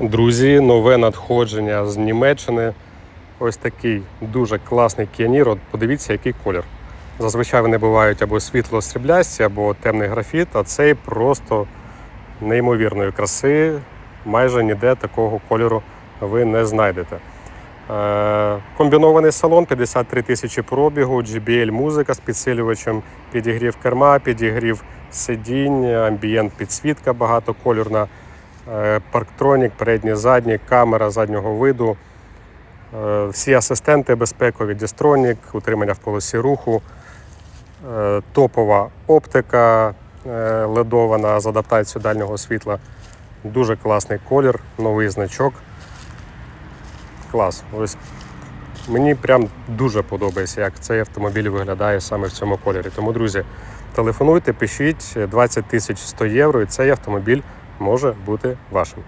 Друзі, нове надходження з Німеччини. Ось такий дуже класний Кіанір. Подивіться, який колір. Зазвичай вони бувають або світло-сріблясті, або темний графіт, а цей просто неймовірної краси. Майже ніде такого кольору ви не знайдете. Е, Комбінований салон 53 тисячі пробігу, JBL музика з підсилювачем, підігрів керма, підігрів сидінь, амбієнт підсвітка багатокольорна, парктронік, передній, задній, камера заднього виду. Е, Всі асистенти безпекові, дістронік, утримання в полосі руху, е, топова оптика е, ледована з адаптацією дальнього світла. Дуже класний колір, новий значок. Клас. Ось мені прям дуже подобається, як цей автомобіль виглядає саме в цьому кольорі. Тому, друзі, телефонуйте, пишіть 20 тисяч 100 євро, і цей автомобіль може бути вашим.